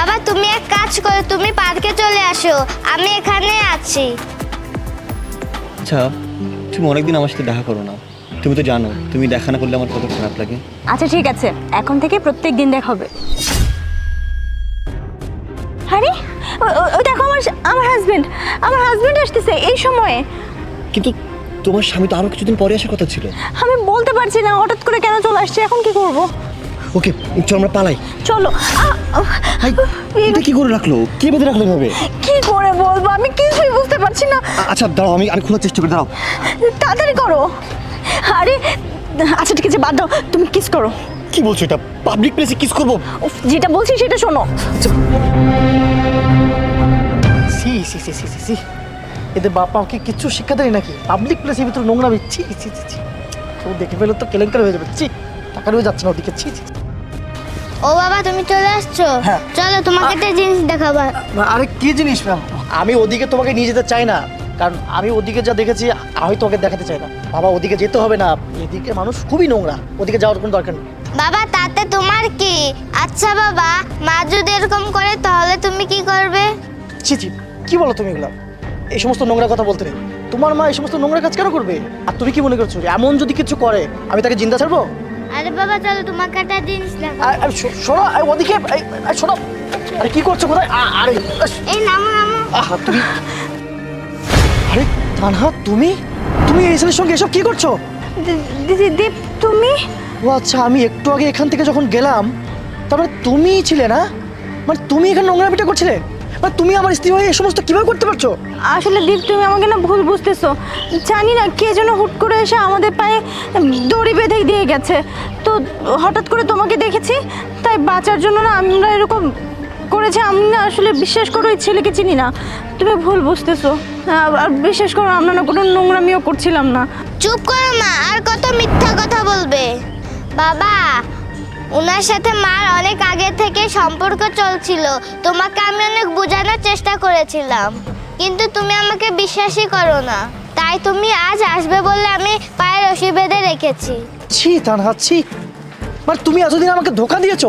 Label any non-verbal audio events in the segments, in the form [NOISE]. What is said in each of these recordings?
বাবা তুমি এক কাজ করো তুমি পার্কে চলে আসো। আমি এখানে আছি। আচ্ছা তুমি অনেকদিন আমার সাথে দেখা করো না। তুমি তো জানো তুমি দেখা না করলে আমার কত খারাপ লাগে। আচ্ছা ঠিক আছে। এখন থেকে প্রত্যেক দিন দেখা হবে। আরে ও- ও- দেখো আমার আমার হাজবেন্ড আমার হাজবেন্ড আসতেছে এই সময়ে। কিন্তু তোমার স্বামী তো আরও কিছুদিন পরে আসার কথা ছিল। আমি বলতে পারছি না হঠাৎ করে কেন চলে আসছে? এখন কি করব? ওকে চল আমরা পালাই। চলো। এটা কি করে রাখল? কে বেঁধে রাখল এভাবে? কি করে বলব? আমি কিছুই বুঝতে পারছি না। আচ্ছা দাঁড়াও আমি আমি খোলার চেষ্টা করি দাঁড়াও। তাড়াতাড়ি করো। আরে আচ্ছা ঠিক আছে বাদ দাও। তুমি কিস করো। কি বলছো এটা? পাবলিক প্লেসে কিস করব? যেটা বলছি সেটা শোনো। সি সি সি সি সি সি এদের বাপ মাকে কিচ্ছু শিক্ষা দেয় নাকি? পাবলিক প্লেসের ভিতরে নোংরা ছি ছি ছি ছি। কেউ দেখে ফেলে তো কেলেঙ্কার হয়ে যাবে। ছি তাকারেও যাচ্ছে না ওদিকে। ছি ছি। ও বাবা তুমি চলে আসছো? হ্যাঁ। চলো তোমাকে একটা জিনিস দেখাবো। আরে কি জিনিস ম্যাম? আমি ওদিকে তোমাকে নিয়ে যেতে চাই না। কারণ আমি ওদিকে যা দেখেছি আমি তোমাকে দেখাতে চাই না। বাবা ওদিকে যেতে হবে না। এদিকে মানুষ খুবই নোংরা। ওদিকে যাওয়ার কোনো দরকার নেই। বাবা তাতে তোমার কি? আচ্ছা বাবা মা যদি এরকম করে তাহলে তুমি কি করবে? ছি ছি কি বলো তুমি এগুলো? এই সমস্ত নোংরা কথা বলতে নেই। তোমার মা এই সমস্ত নোংরা কাজ কেন করবে? আর তুমি কি মনে করছ এমন যদি কিছু করে আমি তাকে জিন্দা ছাড়বো? আরে বাবা চলো তোমাকে একটা জিনিস আর শোনো আর ওদিকে শোনো। আরে কি করছ কোথায়? আরে এই নামো নামো। আহা তুমি আরে তানহা তুমি? তুমি এই ছেলের সঙ্গে এসব কি করছ? দিদি দীপ তুমি? ও আচ্ছা আমি একটু আগে এখান থেকে যখন গেলাম তারপরে তুমিই ছিলে না? মানে তুমি এখানে নোংরা পিটা করছিলে? মানে তুমি আমার স্ত্রী হয়ে এই সমস্ত কীভাবে করতে পারছ? আসলে দীপ তুমি আমাকে না ভুল বুঝতেছো। জানি না কে যেন হুট করে এসে আমাদের পায়ে দড়ি বেঁধে দিয়ে গেছে। তো হঠাৎ করে তোমাকে দেখেছি তাই বাঁচার জন্য না আমরা এরকম করেছি। আমি না আসলে বিশ্বাস করো ওই ছেলেকে চিনি না। তুমি ভুল বুঝতেছো। আর আর বিশ্বাস করো আমরা না কোনো নোংরামিও করছিলাম না। চুপ করো মা আর কত মিথ্যা কথা বলবে। বাবা ওনার সাথে মার অনেক আগে থেকে সম্পর্ক চলছিল। তোমাকে আমি অনেক বোঝানোর চেষ্টা করেছিলাম। কিন্তু তুমি আমাকে বিশ্বাসই করো না। তাই তুমি আজ আসবে বলে আমি পায়ের রশি বেঁধে রেখেছি। ছি, তানহা, ছি। মানে তুমি এতদিন আমাকে ধোকা দিয়েছ?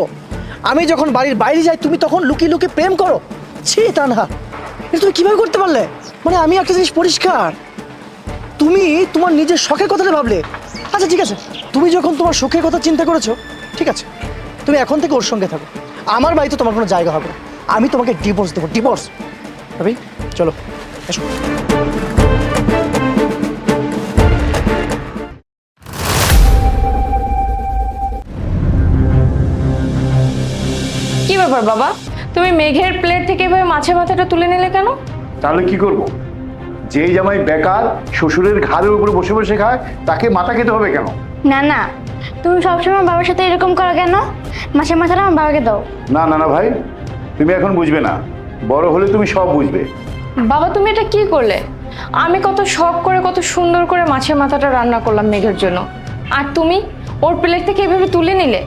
আমি যখন বাড়ির বাইরে যাই, তুমি তখন লুকিয়ে লুকিয়ে প্রেম করো। ছি, তানহা। এটা তুমি কীভাবে করতে পারলে? মানে আমি একটা জিনিস পরিষ্কার। তুমি তোমার নিজের শখের কথাটা ভাবলে। আচ্ছা ঠিক আছে। তুমি যখন তোমার সুখের কথা চিন্তা করেছ ঠিক আছে? তুমি এখন থেকে ওর সঙ্গে থাকো। আমার বাড়িতে তোমার কোনো জায়গা হবে না। আমি তোমাকে ডিভোর্স দেবো ডিভোর্স ভাবি চলো এসো। কি ব্যাপার বাবা? তুমি মেঘের প্লেট থেকে এভাবে মাছের মাথাটা তুলে নিলে কেন? তাহলে কি করব? যেই জামাই বেকার শ্বশুরের ঘাড়ের উপরে বসে বসে খায় তাকে মাথা খেতে হবে কেন? না না তুমি সবসময় বাবার সাথে এরকম করো কেন? মাসে মাথাটা আমার বাবাকে দাও। না না না ভাই তুমি এখন বুঝবে না। বড় হলে তুমি সব বুঝবে। বাবা তুমি এটা কি করলে? আমি কত শখ করে কত সুন্দর করে মাছের মাথাটা রান্না করলাম মেঘের জন্য। আর তুমি ওর প্লেট থেকে এভাবে তুলে নিলে?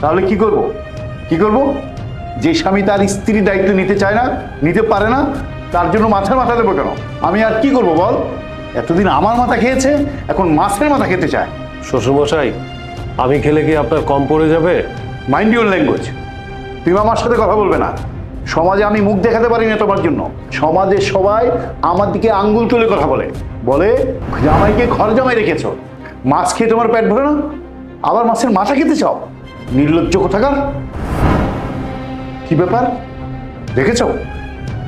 তাহলে কি করব? কি করব? যে স্বামী তার স্ত্রীর দায়িত্ব নিতে চায় না নিতে পারে না তার জন্য মাছের মাথা দেবো কেন? আমি আর কি করব বল? এতদিন আমার মাথা খেয়েছে এখন মাছের মাথা খেতে চায়। শ্বশুরমশাই আমি খেলে কি আপনার কম পড়ে যাবে? মাইন্ড ইউর ল্যাঙ্গুয়েজ তুমি আমার সাথে কথা বলবে না। সমাজে আমি মুখ দেখাতে পারি না তোমার জন্য। সমাজে সবাই আমার দিকে আঙ্গুল তুলে কথা বলে। বলে জামাইকে ঘর জামাই রেখেছ। মাছ খেয়ে তোমার পেট ভরে না? আবার মাছের মাথা খেতে চাও? নির্লজ্জ কোথাকার? কি ব্যাপার? দেখেছ?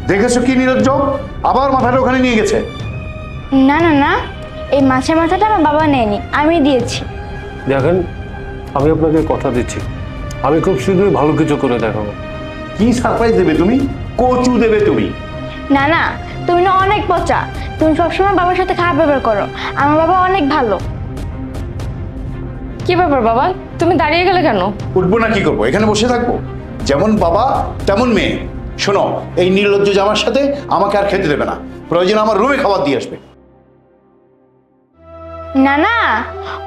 দেখেছ কি নির্লজ্জ? আবার মাথাটা ওখানে নিয়ে গেছে। না না না। এই মাছের মাথাটা আমার বাবা নেয়নি। আমি দিয়েছি। দেখেন আমি আপনাকে কথা দিচ্ছি। আমি খুব শীঘ্রই ভালো কিছু করে দেখাবো। কি সারপ্রাইজ দেবে তুমি? কচু দেবে তুমি। না না তুমি না অনেক পচা। তুমি সবসময় বাবার সাথে খারাপ ব্যবহার করো। আমার বাবা অনেক ভালো। কি ব্যাপার বাবা? তুমি দাঁড়িয়ে গেলে কেন? উঠবো না কি করব? এখানে বসে থাকব? যেমন বাবা তেমন মেয়ে। শোনো এই নির্লজ্জ জামার সাথে আমাকে আর খেতে দেবে না। প্রয়োজন আমার রুমে খাবার দিয়ে আসবে। না না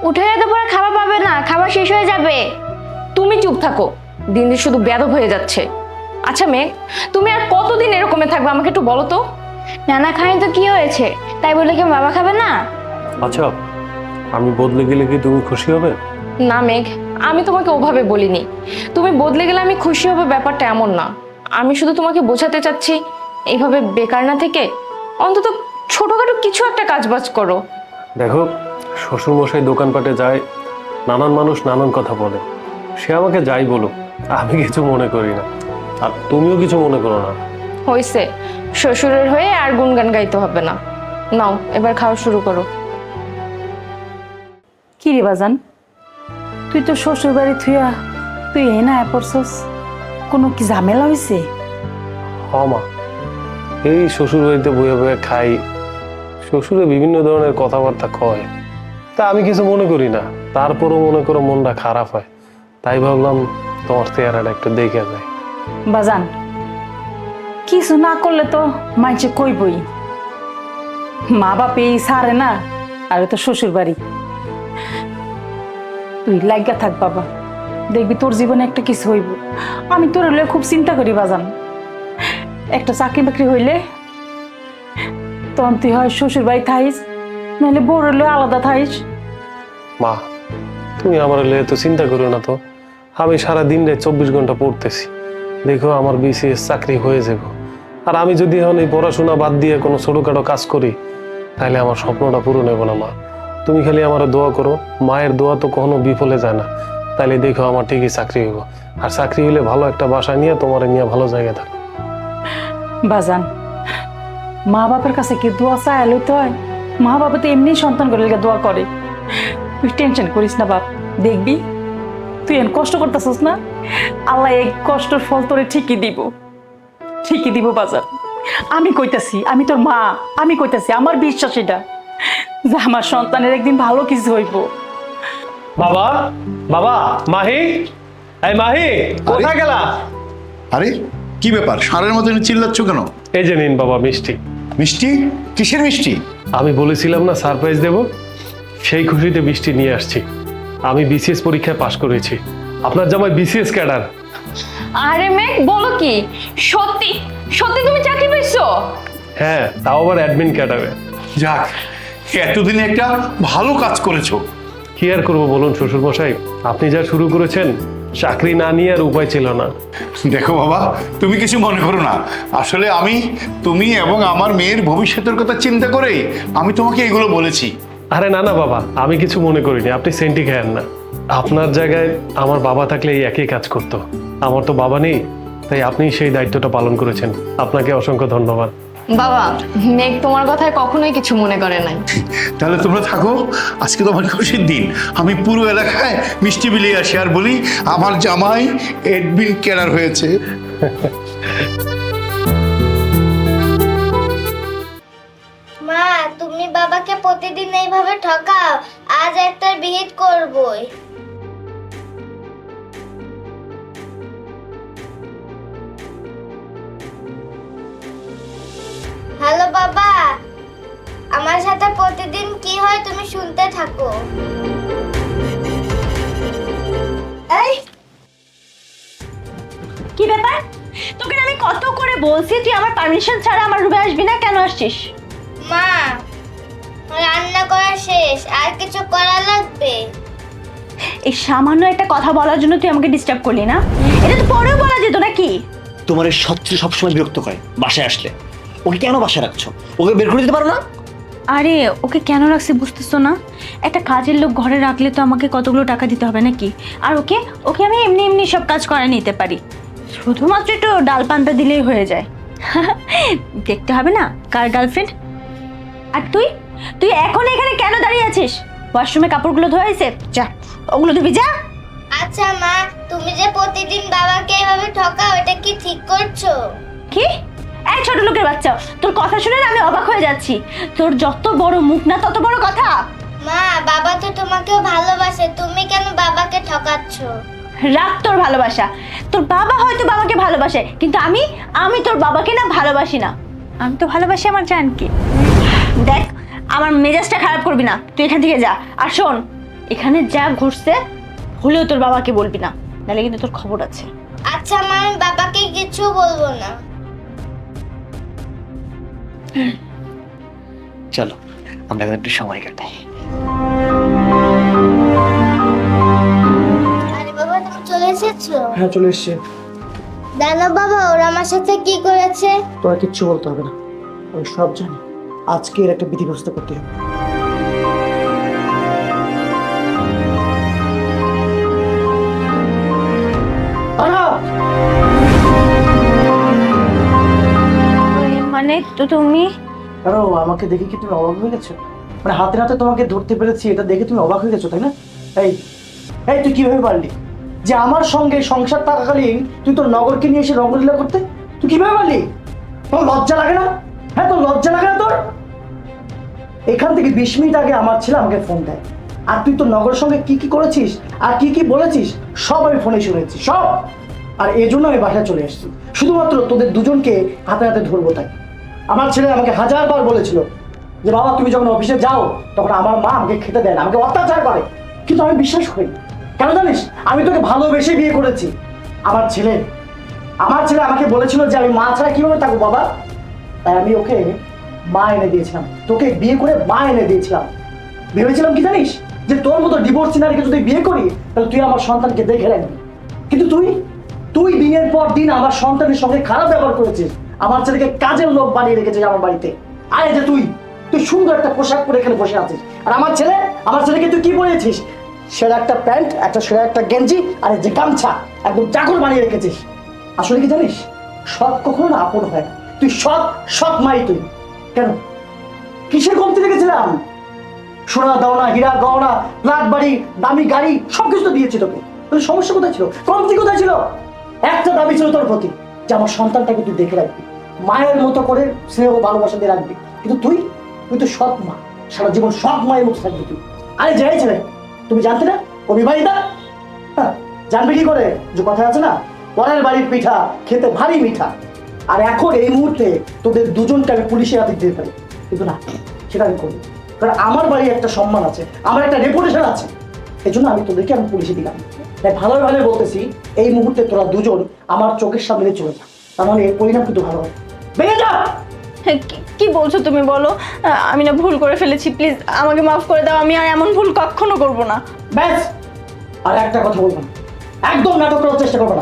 উঠে যেতে পরে খাবার পাবে না খাবার শেষ হয়ে যাবে। তুমি চুপ থাকো দিন দিন শুধু বেদব হয়ে যাচ্ছে। আচ্ছা মেঘ তুমি আর কতদিন এরকমে থাকবে আমাকে একটু বলো তো? নানা খাই তো কি হয়েছে? তাই বলে কি বাবা খাবে না? আচ্ছা আমি বদলে গেলে কি তুমি খুশি হবে? না মেঘ আমি তোমাকে ওভাবে বলিনি। তুমি বদলে গেলে আমি খুশি হবে ব্যাপারটা এমন না। আমি শুধু তোমাকে বোঝাতে চাচ্ছি এইভাবে বেকার না থেকে অন্তত ছোটখাটো কিছু একটা কাজবাজ করো। দেখো শ্বশুরমশাই দোকানপাটে যায় নানান মানুষ নানান কথা বলে। সে আমাকে যাই বলুক আমি কিছু মনে করি না। আর তুমিও কিছু মনে করো না। হয়েছে শ্বশুরের হয়ে আর গুনগান গাইতে হবে না। নাও এবার খাওয়া শুরু করো। কি রে বাজান? তুই তো শ্বশুর বাড়ি থুয়া তুই এ না পড়ছস। কোনো কি ঝামেলা হয়েছে হ মা এই শ্বশুর বাড়িতে বয়ে বয়ে খাই। শ্বশুরে বিভিন্ন ধরনের কথাবার্তা কয়। তা আমি কিছু মনে করি না। তারপরও মনে করো মনটা খারাপ হয়। তাই ভাবলাম তোমার চেহারাটা একটু দেখে যায় বাজান, কিছু না করলে তো মাইছে কইবই। মা বাপে সারে না, আর তো শ্বশুর বাড়ি তুই লাগা থাক, বাবা। দেখবি তোর জীবনে একটা কিছু হইব। আমি তোর হলে খুব চিন্তা করি, বাজান। একটা চাকরি বাকরি হইলে তখন তুই হয় শ্বশুর বাড়ি থাইস নাহলে বড় হলে আলাদা থাইস মা তুমি আমার লে তো চিন্তা করো না তো। আমি সারা দিন রে চব্বিশ ঘণ্টা পড়তেছি। দেখো আমার বিসিএস চাকরি হয়ে যাব। আর আমি যদি এখন এই পড়াশোনা বাদ দিয়ে কোনো ছোটোখাটো কাজ করি তাহলে আমার স্বপ্নটা পূরণ হবে না মা। তুমি খালি আমার দোয়া করো মায়ের দোয়া তো কখনো বিফলে যায় না। তাইলে দেখো আমার ঠিকই চাকরি হইব। আর চাকরি হইলে ভালো একটা বাসা নিয়ে তোমার নিয়ে ভালো জায়গায় থাকো। বাজান মা বাবার কাছে কি দোয়া চায় লইতে হয়? মা বাবা তো এমনি সন্তান করে লেগে দোয়া করে। তুই টেনশন করিস না বাপ দেখবি? তুই এন কষ্ট করতেছিস না? আল্লাহ এই কষ্টের ফল তোরে ঠিকই দিব। ঠিকই দিব বাজার। আমি কইতাছি আমি তোর মা আমি কইতাছি আমার বিশ্বাস এটা যে আমার সন্তানের একদিন ভালো কিছু হইব। বাবা বাবা মাহি এই মাহি কোথায় গেলা? আরে কি ব্যাপার? সারের মতন চিল্লাচ্ছ কেন? এই যে নিন বাবা মিষ্টি। মিষ্টি? কিসের মিষ্টি? আমি বলেছিলাম না সারপ্রাইজ দেব? সেই খুশিতে বৃষ্টি নিয়ে আসছি। আমি বিসিএস পরীক্ষায় পাশ করেছি। আপনার জামাই বিসিএস ক্যাডার। আরে মেক বলো কি? সত্যি? সত্যি তুমি চাকরি পেয়েছ? হ্যাঁ তাও আবার অ্যাডমিন ক্যাডারে। যাক এতদিনে একটা ভালো কাজ করেছ। কি আর করব বলুন শ্বশুরমশাই? আপনি যা শুরু করেছেন চাকরি না নিয়ে আর উপায় ছিল না। দেখো বাবা তুমি কিছু মনে করো না। আসলে আমি তুমি এবং আমার মেয়ের ভবিষ্যতের কথা চিন্তা করে আমি তোমাকে এগুলো বলেছি। আরে না না বাবা আমি কিছু মনে করিনি আপনি সেন্টি খায়েন না। আপনার জায়গায় আমার বাবা থাকলে এই একই কাজ করতো। আমার তো বাবা নেই তাই আপনি সেই দায়িত্বটা পালন করেছেন। আপনাকে অসংখ্য ধন্যবাদ। বাবা মেঘ তোমার কথায় কখনোই কিছু মনে করে নাই। তাহলে তোমরা থাকো আজকে তোমার খুশির দিন। আমি পুরো এলাকায় মিষ্টি বিলিয়ে আসি আর বলি আমার জামাই এডমিন কেনার হয়েছে। মা তুমি বাবাকে প্রতিদিন এইভাবে ঠকাও আজ একটা বিহিত করবই। হ্যালো বাবা আমার সাথে প্রতিদিন কি হয় তুমি শুনতে থাকো। এই! কি ব্যাপার? তোকে আমি কত করে বলছি তুই আমার পারমিশন ছাড়া আমার রুমে আসবি না? কেন আসছিস? মা রান্না করা শেষ আর কিছু করা লাগবে? এই সামান্য একটা কথা বলার জন্য তুই আমাকে ডিস্টার্ব করলি না? এটা তো পরেও বলা যেত নাকি? তোমার এই সবচেয়ে সবসময় বিরক্ত করে বাসায় আসলে। ওকে কেন বাসায় রাখছো? ওকে বের করে দিতে পারো না? আরে ওকে কেন রাখছি বুঝতেছো না? একটা কাজের লোক ঘরে রাখলে তো আমাকে কতগুলো টাকা দিতে হবে নাকি? আর ওকে ওকে আমি এমনি এমনি সব কাজ করে নিতে পারি। শুধুমাত্র একটু ডাল পান্তা দিলেই হয়ে যায়। [LAUGHS] দেখতে হবে না কার গার্লফ্রেন্ড আর তুই? তুই এখন এখানে কেন দাঁড়িয়ে আছিস? ওয়াশরুমে কাপড়গুলো ধোয়া হয়েছে যা ওগুলো ধুবি যা। আচ্ছা মা তুমি যে প্রতিদিন বাবাকে এভাবে ঠকাও এটা কি ঠিক করছ? কি? এই ছোট লোকের বাচ্চা তোর কথা শুনে না আমি অবাক হয়ে যাচ্ছি। তোর যত বড় মুখ না তত বড় কথা। মা বাবা তো তোমাকেও ভালোবাসে তুমি কেন বাবাকে ঠকাচ্ছো? রাখ তোর ভালোবাসা। তোর বাবা হয়তো বাবাকে ভালোবাসে কিন্তু আমি আমি তোর বাবাকে না ভালোবাসি না। আমি তো ভালোবাসি আমার জানকে। দেখ আমার মেজাজটা খারাপ করবি না। তুই এখান থেকে যা। আর শোন এখানে যা ঘুরছে হলেও তোর বাবাকে বলবি না। নাহলে কিন্তু তোর খবর আছে। আচ্ছা মা আমি বাবাকে কিছু বলব না। চলো আমরা এখন একটু সময় কাটাই। আরে বাবা তুমি চলে এসেছ? হ্যাঁ চলে এসছে। জানো বাবা ওরা আমার সাথে কি করেছে? তোমার কিচ্ছু বলতে হবে না। আমি সব জানি। আজকে এর একটা বিধি ব্যবস্থা করতে হবে। মানে তো তুমি? কেন আমাকে দেখে কি তুমি অবাক হয়ে গেছো? মানে হাতে হাতে তোমাকে ধরতে পেরেছি, এটা দেখে তুমি অবাক হয়ে গেছো, তাই না? এই এই, তুই কীভাবে পারলি? যে আমার সঙ্গে সংসার থাকাকালীন তুই তোর নগরকে নিয়ে এসে রঙ্গলীলা করতে? তুই কীভাবে পারলি? তোর লজ্জা লাগে না? হ্যাঁ তোর লজ্জা লাগে না তোর? এখান থেকে বিশ মিনিট আগে আমার ছেলে আমাকে ফোন দেয়। আর তুই তোর নগরের সঙ্গে কি কি করেছিস? আর কি কি বলেছিস? সব আমি ফোনে শুনেছি, সব। আর এই জন্য আমি বাসায় চলে এসেছি। শুধুমাত্র তোদের দুজনকে হাতে হাতে ধরবো তাই। আমার ছেলে আমাকে হাজারবার বলেছিল যে, বাবা, তুমি যখন অফিসে যাও, তখন আমার মা আমাকে খেতে দেয় না, আমাকে অত্যাচার করে। কিন্তু আমি বিশ্বাস করি। কেন জানিস? আমি তোকে ভালোবেসে বিয়ে করেছি। আমার ছেলে আমার ছেলে আমাকে বলেছিল যে, আমি মা ছাড়া কীভাবে থাকব, বাবা? তাই আমি ওকে মা এনে দিয়েছিলাম। তোকে বিয়ে করে মা এনে দিয়েছিলাম। ভেবেছিলাম কি জানিস? যে, তোর মতো ডিভোর্স সিনারিকে যদি বিয়ে করি, তাহলে তুই আমার সন্তানকে দেখে রাখবি। কিন্তু তুই তুই দিনের পর দিন আমার সন্তানের সঙ্গে খারাপ ব্যবহার করেছিস। আমার ছেলেকে কাজের লোক বানিয়ে রেখেছিস আমার বাড়িতে। আরে যে তুই তুই সুন্দর একটা পোশাক পরে এখানে বসে আছিস। আর আমার ছেলে, আমার ছেলেকে তুই কি পরেছিস সেরা একটা প্যান্ট, একটা সেরা একটা গেঞ্জি, আর যে গামছা, একদম চাকর বানিয়ে রেখেছিস। আসলে কি জানিস? সৎ কখনো না আপন হয়। তুই সৎ সৎ মাই তুই। কেন? কিসের কমতি রেখেছিলাম? সোনা, দাওনা, হীরা, গহনা, ফ্ল্যাট বাড়ি, দামি গাড়ি, সবকিছু তো দিয়েছি তোকে। তাহলে সমস্যা কোথায় ছিল? কমতি কোথায় ছিল? একটা দাবি ছিল তোর প্রতি। যে আমার সন্তানটাকে তুই দেখে রাখবি। মায়ের মতো করে স্নেহ ভালোবাসা দিয়ে রাখবি। কিন্তু তুই তুই তো সৎ মা। সারা জীবন সৎ মায়ের মতো থাকবি তুই। আরে যাই ছেলে তুমি জানতে না? ও বিবাহিতা হ্যাঁ, জানবে কি করে? যে কথা আছে না পরের বাড়ির পিঠা খেতে ভারী মিঠা। আর এখন এই মুহূর্তে তোদের দুজনকে আমি পুলিশের হাতে দিতে পারি কিন্তু না সেটা আমি করি কারণ আমার বাড়ি একটা সম্মান আছে আমার একটা রেপুটেশন আছে। এই জন্য আমি তোদেরকে আমি পুলিশে দিলাম। তাই ভালোই ভালো বলতেছি এই মুহূর্তে তোরা দুজন আমার চোখের সামনে দিয়ে চলে যা মানে এর পরিণাম কিন্তু ভালো হবে। বেরিয়ে যা! হ্যাঁ, কি- কি বলছো তুমি বলো? আমি না ভুল করে ফেলেছি প্লিজ আমাকে মাফ করে দাও আমি আর এমন ভুল কখনো করব না। ব্যাস! আর একটা কথা বলব না। একদম নাটক করার চেষ্টা করবে না।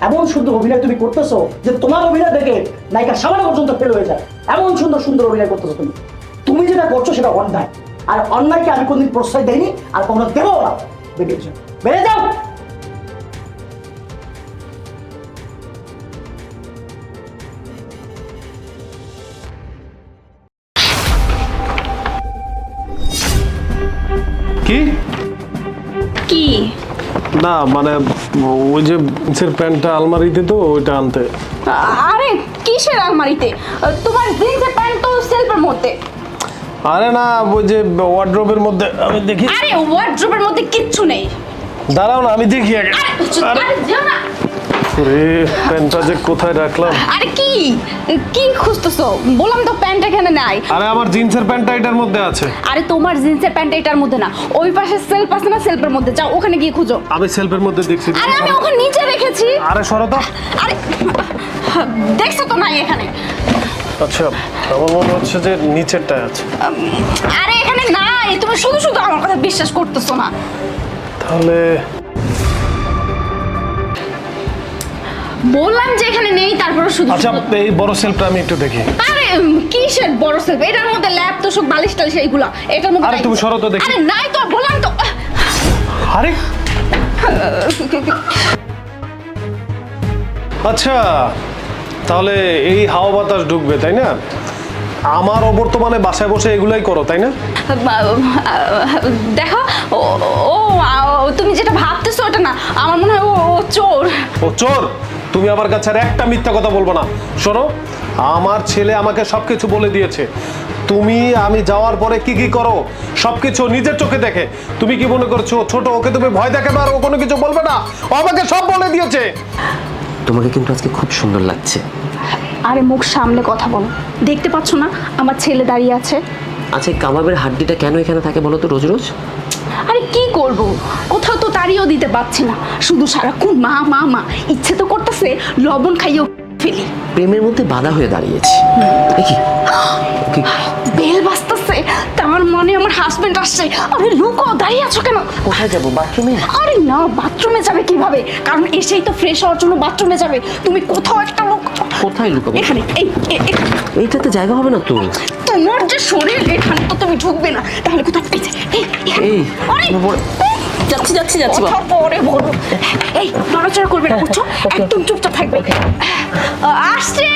এমন সুন্দর অভিনয় তুমি করতেছো যে তোমার অভিনয় দেখে নায়িকা সামান্য পর্যন্ত ফেল হয়ে যায়। এমন সুন্দর সুন্দর অভিনয় করতেছো তুমি। তুমি যেটা করছ সেটা অন্যায় আর অন্যায়কে আমি কোনদিন প্রশ্রয় দেয়নি আর কখনো দেবো না। বেরিয়ে যাও বেরিয়ে যাও! কি? কি? না মানে ওই যে জিন্সের প্যান্টটা আলমারিতে তো ওইটা আনতে। আরে কিসের আলমারিতে? তোমার জিন্সের প্যান্ট তো সেলফের মধ্যে। আরে না ওই যে ওয়ার্ড্রোবের মধ্যে আমি দেখি। আরে ওয়ার্ড্রোবের মধ্যে কিচ্ছু নেই। দাঁড়াও না আমি দেখি আগে। আরে আরে। যেও না। রে প্যান্টটা যে কোথায় রাখলাম? আরে কি? কি খুঁজতেছো? বললাম তো প্যান্ট এখানে নাই। আরে আমার জিন্সের প্যান্টটা এটার মধ্যে আছে। আরে তোমার জিন্সের প্যান্ট এটার মধ্যে না। ওই পাশে সেলফ আছে না সেলফের মধ্যে? যাও ওখানে গিয়ে খুঁজো। আমি সেলফের মধ্যে দেখছি। আরে আমি ওখানে নিচে রেখেছি। আরে সরো তো। আরে দেখছ তো নাই এখানে। আচ্ছা আমার মনে হচ্ছে যে নিচেরটায় আছে। আরে এখানে নাই তুমি শুধু শুধু আমার কথা বিশ্বাস করতেছো না। তাহলে বললাম যে এখানে নেই তারপরে শুধু আচ্ছা এই বড় সেলফটা আমি একটু দেখি। আরে কিসের বড় সেলফ? এটার মধ্যে ল্যাপ তো সব বালিশ টালিশ এইগুলা। এটার মধ্যে আরে তুমি সরো তো দেখি। আরে নাই তো বললাম তো। আরে। [LAUGHS] আচ্ছা তাহলে এই হাওয়া বাতাস ঢুকবে তাই না? আমার অবর্তমানে বাসায় বসে এগুলাই করো তাই না? দেখো ও তুমি যেটা ভাবতেছো ওটা না আমার মনে হয় ও চোর। ও চোর? তুমি আমার কাছে আর একটা মিথ্যা কথা বলব না। শোনো আমার ছেলে আমাকে সবকিছু বলে দিয়েছে। তুমি আমি যাওয়ার পরে কি কি করো সবকিছু নিজের চোখে দেখে। তুমি কি মনে করছ ছোট ওকে তুমি ভয় দেখাবে আর ও কোনো কিছু বলবে না? ও আমাকে সব বলে দিয়েছে। তোমাকে কিন্তু আজকে খুব সুন্দর লাগছে। আরে মুখ সামলে কথা বলো। দেখতে পাচ্ছ না আমার ছেলে দাঁড়িয়ে আছে। আচ্ছা এই কাবাবের হাড্ডিটা কেন এখানে থাকে বলো তো রোজ রোজ? আরে কি করব? কোথাও তো তাড়িয়েও দিতে পারছি না। শুধু সারাক্ষণ মা মা মা। ইচ্ছে তো করতেছে লবণ খাইয়েও ফেলি। প্রেমের মধ্যে বাধা হয়ে দাঁড়িয়েছি। দেখি। বেল বাজতেছে। তার মানে আমার হাজবেন্ড আসছে। আরে লুকো দাঁড়িয়ে আছো কেন? কোথায় যাব? বাথরুমে আরে না বাথরুমে যাবে কীভাবে? কারণ এসেই তো ফ্রেশ হওয়ার জন্য বাথরুমে যাবে। তুমি কোথাও একটা লোক। কোথায় লুকাবো? এখানে এই এ- এ- এইটাতে জায়গা হবে না তো? তোমার যে শরীর এখানে তো তুমি ঢুকবে না। তাহলে কোথাও এই এই আরে, যাচ্ছি যাচ্ছি যাচ্ছি বাবা। পরে বলো। এই নড়াচড়া করবে না বুঝছ? একদম চুপচাপ থাকবে। আসছি আসছে!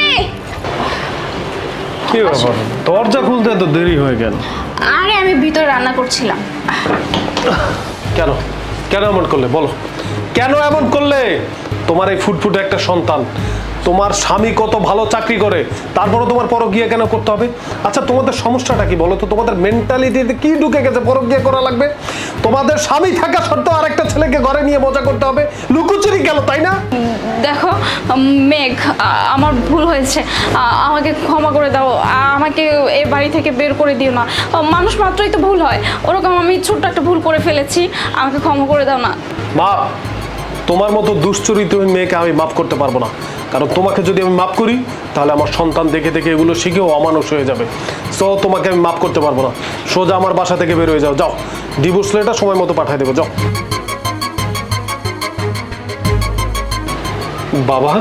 কি ব্যাপার? দরজা খুলতে এত দেরি হয়ে গেল। আরে আমি ভিতরে রান্না করছিলাম। কেন? কেন এমন করলে? বলো। কেন এমন করলে? তোমার এই ফুটফুটে একটা সন্তান। তোমার স্বামী কত ভালো চাকরি করে তারপরে তোমার পরকিয়া কেন করতে হবে? আচ্ছা তোমাদের সমস্যাটা কি বলো তো? তোমাদের মেন্টালিটিতে কি ঢুকে গেছে? পরকিয়া করা লাগবে? তোমাদের স্বামী থাকা সত্ত্বেও আরেকটা ছেলেকে ঘরে নিয়ে মজা করতে হবে। লুকোচুরি গেল তাই না? দেখো মেঘ আমার ভুল হয়েছে। আমাকে ক্ষমা করে দাও। আমাকে এ বাড়ি থেকে বের করে দিও না। মানুষ মাত্রই তো ভুল হয়। ওরকম আমি ছোট্ট একটা ভুল করে ফেলেছি। আমাকে ক্ষমা করে দাও না। মা, তোমার মতো দুশ্চরিত্রহীন মেয়েকে আমি মাফ করতে পারব না। কারণ তোমাকে যদি আমি মাফ করি, তাহলে আমার সন্তান দেখে দেখে এগুলো শিখেও অমানুষ হয়ে যাবে। সো তোমাকে আমি মাফ করতে পারব না। সোজা আমার বাসা থেকে বের হয়ে যাও। যাও। ডিভোর্স লেটার সময় মতো পাঠিয়ে দেবো। যাও। বাবা